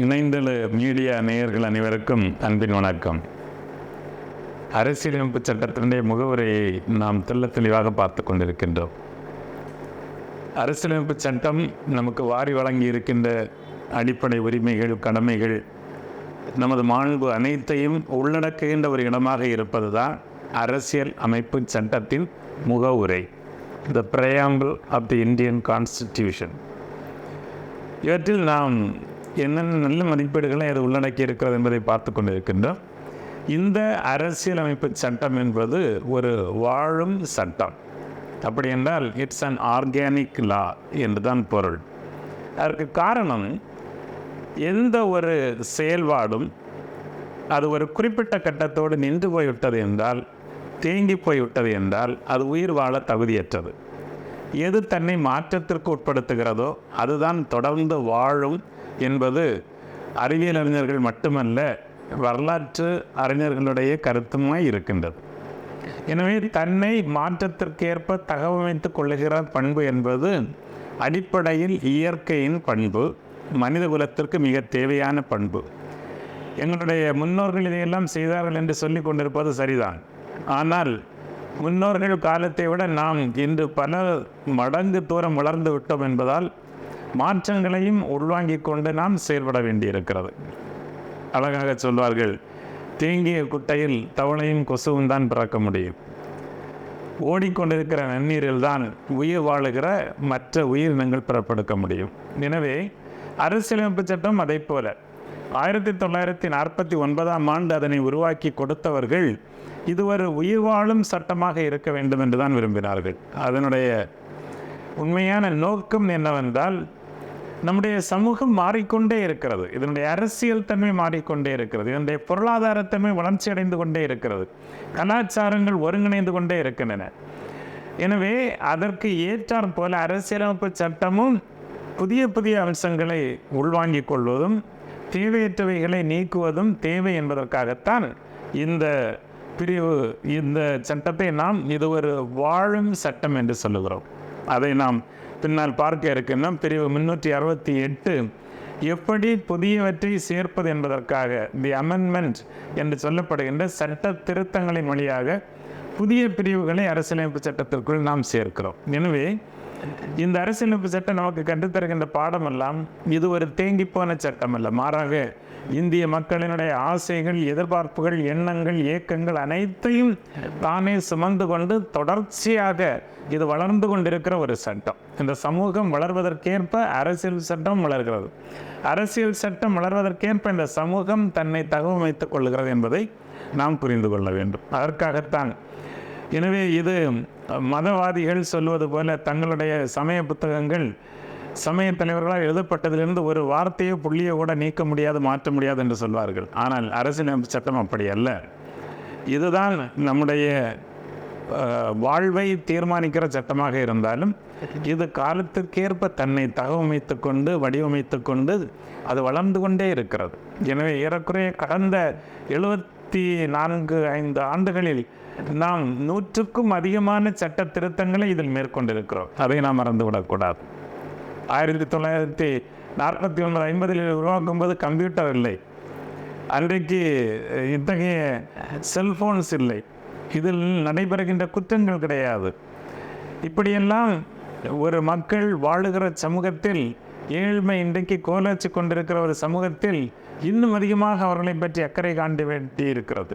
இணைந்தழு media நேயர்கள் அனைவருக்கும் அன்பின் வணக்கம். அரசியலமைப்பு சட்டத்தினுடைய முகவுரையை நாம் தெல்ல தெளிவாக பார்த்து கொண்டிருக்கின்றோம். அரசியலமைப்பு சட்டம் நமக்கு வாரி வழங்கி இருக்கின்ற அடிப்படை உரிமைகள் கடமைகள் நமது மாண்பு அனைத்தையும் உள்ளடக்குகின்ற ஒரு இடமாக இருப்பது தான் அரசியல் அமைப்பு சட்டத்தின் முகவுரை. The preamble of the Indian constitution இவற்றில் நாம் என்னென்ன நல்ல மதிப்பீடுகளை அது உள்ளடக்கி இருக்கிறது என்பதை பார்த்து கொண்டிருக்கின்றோம். இந்த அரசியலமைப்பு சட்டம் என்பது ஒரு வாழும் சட்டம். அப்படி என்றால் இட்ஸ் அன் ஆர்கானிக் லா என்று தான் பொருள். அதற்கு காரணம் எந்த ஒரு செயல்பாடும் அது ஒரு குறிப்பிட்ட கட்டத்தோடு நின்று போய்விட்டது என்றால் தேங்கி போய்விட்டது என்றால் அது உயிர் வாழ தகுதியற்றது. எது தன்னை மாற்றத்திற்கு உட்படுத்துகிறதோ அதுதான் தொடர்ந்து வாழும் என்பது அறிவியல் அறிஞர்கள் மட்டுமல்ல வரலாற்று அறிஞர்களுடைய கருத்துமாய் இருக்கின்றது. எனவே தன்னை மாற்றத்திற்கேற்ப தகவமைத்து கொள்ளுகிற பண்பு என்பது அடிப்படையில் இயற்கையின் பண்பு மனித குலத்திற்கு மிக தேவையான பண்பு. எங்களுடைய முன்னோர்கள் இதையெல்லாம் செய்தார்கள் என்று சொல்லி கொண்டிருப்பது சரிதான். ஆனால் முன்னோர்கள் காலத்தை விட நாம் இன்று பல மடங்கு தூரம் வளர்ந்து விட்டோம் என்பதால் மாற்றங்களையும் உள்வாங்கிக் கொண்டு நாம் செயல்பட வேண்டியிருக்கிறது. அழகாக சொல்வார்கள் தேங்கிய குட்டையில் தவளையும் கொசுவும் தான் பிறக்க முடியும். ஓடிக்கொண்டிருக்கிற நன்னீரில் தான் உயிர் வாழுகிற மற்ற உயிரினங்கள் பிறப்பெடுக்க முடியும். எனவே அரசியலமைப்பு சட்டம் அதை போல. ஆயிரத்தி தொள்ளாயிரத்தி நாற்பத்தி ஒன்பதாம் ஆண்டு அதனை உருவாக்கி கொடுத்தவர்கள் இது ஒரு உயிர் வாழும் சட்டமாக இருக்க வேண்டும் என்று தான் விரும்பினார்கள். அதனுடைய உண்மையான நோக்கம் என்னவென்றால் நம்முடைய சமூகம் மாறிக்கொண்டே இருக்கிறது. இதனுடைய அரசியல் தன்மை மாறிக்கொண்டே இருக்கிறது. இதனுடைய பொருளாதாரத்தன்மை வளர்ச்சி அடைந்து கொண்டே இருக்கிறது. கலாச்சாரங்கள் ஒருங்கிணைந்து கொண்டே இருக்கின்றன. எனவே அதற்கு ஏற்றாற் போல அரசியலமைப்பு சட்டமும் புதிய புதிய அம்சங்களை உள்வாங்கிக் கொள்வதும் தேவையற்றவைகளை நீக்குவதும் தேவை என்பதற்காகத்தான் இந்த பிரிவு இந்த சட்டத்தை நாம் இது ஒரு வாழும் சட்டம் என்று சொல்லுகிறோம். அதை நாம் பின்னால் பார்க்க இருக்கின்றோம். பிரிவு முன்னூற்றி அறுபத்தி எட்டு. எப்படி புதியவற்றை சேர்ப்பது என்பதற்காக தி அமெண்ட்மெண்ட் என்று சொல்லப்படுகின்ற சட்ட திருத்தங்களின் வழியாக புதிய பிரிவுகளை அரசியலமைப்பு சட்டத்திற்குள் நாம் சேர்க்கிறோம். எனவே இந்த அரசியலமைப்பு சட்டம் நமக்கு கற்றுத்தருகின்ற பாடமெல்லாம் இது ஒரு தேங்கி போன சட்டம் அல்ல மாறாக இந்திய மக்களினுடைய ஆசைகள் எதிர்பார்ப்புகள் எண்ணங்கள் ஏக்கங்கள் அனைத்தையும் தானே சுமந்து கொண்டு தொடர்ச்சியாக இது வளர்ந்து கொண்டிருக்கிற ஒரு சட்டம். இந்த சமூகம் வளர்வதற்கேற்ப அரசியல் சட்டம் வளர்கிறது. அரசியல் சட்டம் வளர்வதற்கேற்ப இந்த சமூகம் தன்னை தகவமைத்துக் கொள்கிறது என்பதை நாம் புரிந்து கொள்ள வேண்டும். அதற்காகத்தான். எனவே இது மதவாதிகள் சொல்வது போல தங்களுடைய சமய புத்தகங்கள் சமய தலைவர்களால் எழுதப்பட்டதிலிருந்து ஒரு வார்த்தையோ புள்ளியோ கூட நீக்க முடியாது மாற்ற முடியாது என்று சொல்வார்கள். ஆனால் அரசியலமைப்பு சட்டம் அப்படி அல்ல. இதுதான் நம்முடைய வாழ்வை தீர்மானிக்கிற சட்டமாக இருந்தாலும் இது காலத்திற்கேற்ப தன்னை தகவமைத்து கொண்டு வடிவமைத்து கொண்டு அது வளர்ந்து கொண்டே இருக்கிறது. எனவே ஏறக்குறைய கடந்த எழுபத்தி நான்கு ஐந்து ஆண்டுகளில் நாம் நூற்றுக்கும் அதிகமான சட்ட திருத்தங்களை இதில் மேற்கொண்டிருக்கிறோம். அதை நாம் மறந்துவிடக்கூடாது. ஆயிரத்தி தொள்ளாயிரத்தி நாற்பத்தி ஒன்பது ஐம்பதில் உருவாக்கும் போது கம்ப்யூட்டர் இல்லை. அன்றைக்கு இத்தகைய செல்ஃபோன்ஸ் இல்லை. இதில் நடைபெறுகின்ற குற்றங்கள் கிடையாது. இப்படியெல்லாம் ஒரு மக்கள் வாழுகிற சமூகத்தில் ஏழ்மை இன்றைக்கு கோலாச்சி கொண்டிருக்கிற ஒரு சமூகத்தில் இன்னும் அதிகமாக அவர்களை பற்றி அக்கறை காண்ட வேண்டி இருக்கிறது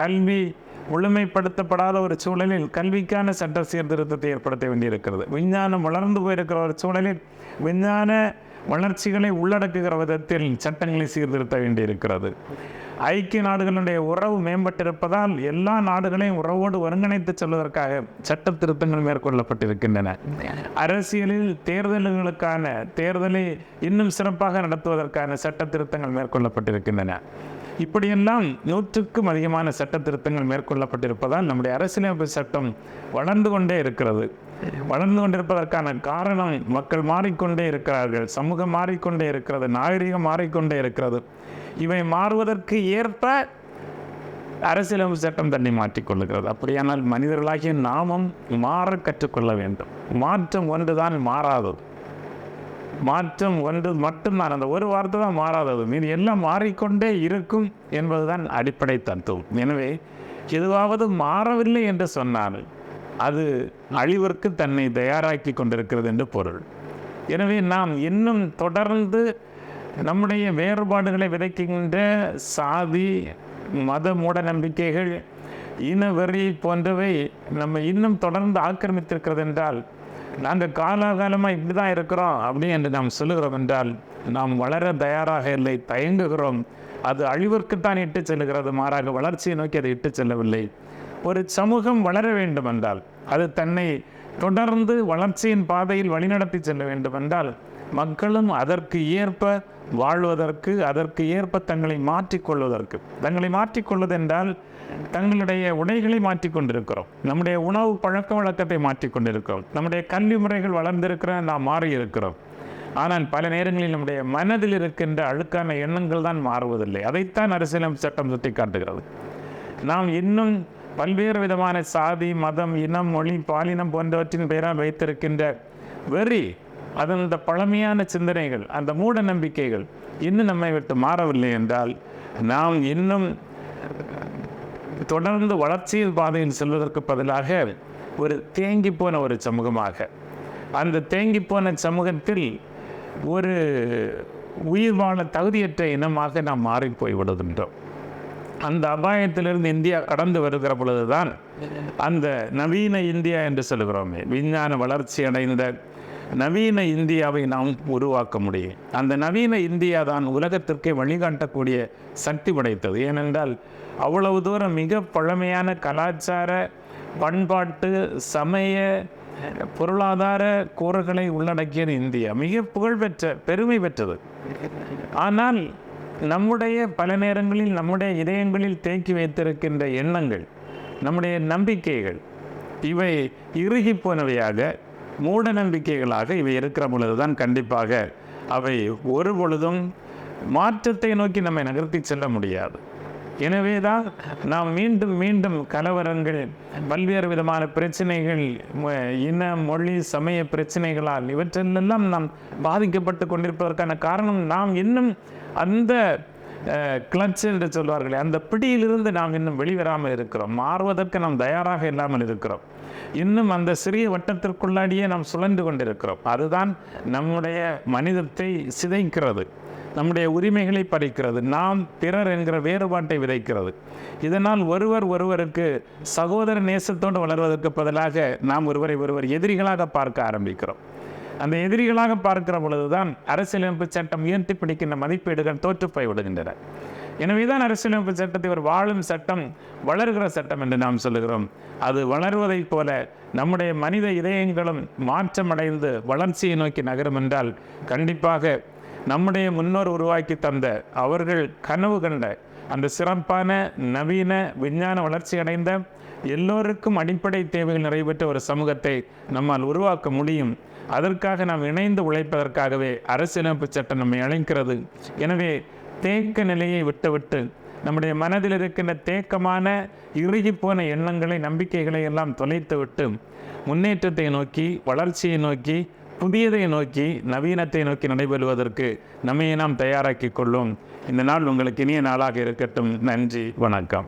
கல்வி முழுமைப்படுத்தப்படாத ஒரு சூழலில் கல்விக்கான சட்ட சீர்திருத்தத்தை ஏற்படுத்த வேண்டியிருக்கிறது. விஞ்ஞானம் வளர்ந்து போயிருக்கிற ஒரு சூழலில் விஞ்ஞான வளர்ச்சிகளை உள்ளடக்குகிற விதத்தில் சட்டங்களை சீர்திருத்த வேண்டியிருக்கிறது. ஐக்கிய நாடுகளுடைய உறவு மேம்பட்டிருப்பதால் எல்லா நாடுகளையும் உறவோடு ஒருங்கிணைத்து செல்வதற்காக சட்ட திருத்தங்கள் மேற்கொள்ளப்பட்டிருக்கின்றன. அரசியலில் தேர்தல்களுக்கான தேர்தலை இன்னும் சிறப்பாக நடத்துவதற்கான சட்ட திருத்தங்கள் மேற்கொள்ளப்பட்டிருக்கின்றன. இப்படியெல்லாம் நூற்றுக்கும் அதிகமான சட்ட திருத்தங்கள் மேற்கொள்ளப்பட்டிருப்பதால் நம்முடைய அரசியலமைப்பு சட்டம் வளர்ந்து கொண்டே இருக்கிறது. வளர்ந்து கொண்டிருப்பதற்கான காரணம் மக்கள் மாறிக்கொண்டே இருக்கிறார்கள் சமூகம் மாறிக்கொண்டே இருக்கிறது நாகரிகம் மாறிக்கொண்டே இருக்கிறது. இவை மாறுவதற்கு ஏற்ப அரசியலமைப்பு சட்டம் தன்னை மாற்றிக்கொள்ளுகிறது. அப்படியானால் மனிதர்களாகிய நாமும் மாற கற்றுக்கொள்ள வேண்டும். மாற்றம் ஒன்றுதான் மாறாதது. மாற்றம் ஒன்று மட்டும்தான். அந்த ஒரு வார்த்தை தான் மாறாதது. மீது எல்லாம் மாறிக்கொண்டே இருக்கும் என்பதுதான் அடிப்படை தத்துவம். எனவே எதுவாவது மாறவில்லை என்று சொன்னால் அது அழிவிற்கு தன்னை தயாராக்கி கொண்டிருக்கிறது என்று பொருள். எனவே நாம் இன்னும் தொடர்ந்து நம்முடைய வேறுபாடுகளை விதைக்கின்ற சாதி மத மூட நம்பிக்கைகள் இனவெறி போன்றவை நம்ம இன்னும் தொடர்ந்து ஆக்கிரமித்திருக்கிறது என்றால் நாங்கள் காலாகாலமாக இப்படி தான் இருக்கிறோம் அப்படி என்று நாம் சொல்லுகிறோம் என்றால் நாம் வளர தயாராக இல்லை தயங்குகிறோம். அது அழிவிற்குத்தான் இட்டு செல்கிறது மாறாக வளர்ச்சியை நோக்கி அதை இட்டு செல்லவில்லை. ஒரு சமூகம் வளர வேண்டும் என்றால் அது தன்னை தொடர்ந்து வளர்ச்சியின் பாதையில் வழிநடத்தி செல்ல வேண்டும் என்றால் மக்களும் அதற்கு ஏற்ப வாழ்வதற்கு அதற்கு ஏற்ப தங்களை மாற்றிக்கொள்வதற்கு. தங்களை மாற்றிக்கொள்வது என்றால் தங்களுடைய உடைகளை மாற்றிக்கொண்டிருக்கிறோம். நம்முடைய உணவு பழக்க வழக்கத்தை மாற்றிக்கொண்டிருக்கிறோம். நம்முடைய கல்வி முறைகள் வளர்ந்திருக்கிற நாம் மாறியிருக்கிறோம். ஆனால் பல நேரங்களில் நம்முடைய மனதில் இருக்கின்ற அழுக்கான எண்ணங்கள் தான் மாறுவதில்லை. அதைத்தான் அரசியலமைப்பு சட்டம் சுட்டி காட்டுகிறது நாம் இன்னும் பல்வேறு விதமான சாதி மதம் இனம் மொழி பாலினம் போன்றவற்றின் பெயரால் வைத்திருக்கின்ற வெறி அதன் அந்த பழமையான சிந்தனைகள் அந்த மூட நம்பிக்கைகள் இன்னும் நம்மை விட்டு மாறவில்லை என்றால் நாம் இன்னும் தொடர்ந்து வளர்ச்சியின் பாதையில் செல்வதற்கு பதிலாக ஒரு தேங்கி போன ஒரு சமூகமாக. அந்த தேங்கி போன சமூகத்தில் ஒரு உயிர் வாழ தகுதியற்ற இனமாக நாம் மாறி போய் விடுகின்றோம் அந்த அபாயத்திலிருந்து இந்தியா கடந்து வருகிற பொழுதுதான் அந்த நவீன இந்தியா என்று சொல்கிறோமே விஞ்ஞான வளர்ச்சி அடைந்த நவீன இந்தியாவை நாம் உருவாக்க முடியும். அந்த நவீன இந்தியா தான் உலகத்திற்கே வழிகாட்டக்கூடிய சக்தி படைத்தது. ஏனென்றால் அவ்வளவு தூரம் மிக பழமையான கலாச்சார பண்பாட்டு சமய பொருளாதார கூறுகளை உள்ளடக்கியது இந்தியா. மிக புகழ்பெற்ற பெருமை பெற்றது. ஆனால் நம்முடைய பல நேரங்களில் நம்முடைய இதயங்களில் தேக்கி வைத்திருக்கின்ற எண்ணங்கள் நம்முடைய நம்பிக்கைகள் இவை இறுகி போனவையாக மூட நம்பிக்கைகளாக இவை இருக்கிற பொழுது தான் கண்டிப்பாக அவை ஒரு பொழுதும் மாற்றத்தை நோக்கி நம்மை நகர்த்தி செல்ல முடியாது. எனவே தான் நாம் மீண்டும் மீண்டும் கலவரங்கள் பல்வேறு விதமான பிரச்சனைகள் ம- இன மொழி சமய பிரச்சனைகளால் இவற்றிலெல்லாம் நாம் பாதிக்கப்பட்டு கொண்டிருப்பதற்கான காரணம் நாம் இன்னும் அந்த கிளட்ச் என்று சொல்வார்களே அந்த பிடியிலிருந்து நாம் இன்னும் வெளிவராமல் இருக்கிறோம். மாறுவதற்கு நாம் தயாராக இல்லாமல் இருக்கிறோம். இன்னும் அந்த சிறிய வட்டத்திற்குள்ளாடியே நாம் சுழன்று கொண்டிருக்கிறோம். அதுதான் நம்முடைய மனிதத்தை சிதைக்கிறது நம்முடைய உரிமைகளை பறிக்கிறது நாம் பிறர் என்கிற வேறுபாட்டை விதைக்கிறது. இதனால் ஒருவர் ஒருவருக்கு சகோதர நேசத்தோடு வளர்வதற்கு பதிலாக நாம் ஒருவரை ஒருவர் எதிரிகளாக பார்க்க ஆரம்பிக்கிறோம். அந்த எதிரிகளாக பார்க்கிற பொழுதுதான் அரசியலமைப்பு சட்டம் உயர்த்தி பிடிக்கின்ற மதிப்பீடுகள் தோற்றுப்பை விடுகின்றன எனவே எனவேதான் அரசியலமைப்பு சட்டத்தை ஒரு வாழும் சட்டம் வளர்கிற சட்டம் என்று நாம் சொல்லுகிறோம். அது வளர்வதைப் போல நம்முடைய மனித இதயங்களும் மாற்றமடைந்து வளர்ச்சியை நோக்கி நகரும் என்றால் கண்டிப்பாக நம்முடைய முன்னோர் உருவாக்கி தந்த அவர்கள் கனவு கண்ட அந்த சிறப்பான நவீன விஞ்ஞான வளர்ச்சி அடைந்த எல்லோருக்கும் அடிப்படை தேவைகள் நிறைவேற்ற ஒரு சமூகத்தை நம்மால் உருவாக்க முடியும். அதற்காக நாம் இணைந்து உழைப்பதற்காகவே அரசியலமைப்பு சட்டம் நம்மை அழைக்கிறது. எனவே தேக்க நிலையை விட்டுவிட்டு நம்முடைய மனதில் இருக்கின்ற தேக்கமான இறுகிப்போன எண்ணங்களை நம்பிக்கைகளை எல்லாம் தொலைத்துவிட்டு முன்னேற்றத்தை நோக்கி வளர்ச்சியை நோக்கி புதியதை நோக்கி நவீனத்தை நோக்கி நடைபெறுவதற்கு நம்மையே நாம் தயாராக்கிக் கொள்ளும். இந்த நாள் உங்களுக்கு இனிய நாளாக இருக்கட்டும். நன்றி வணக்கம்.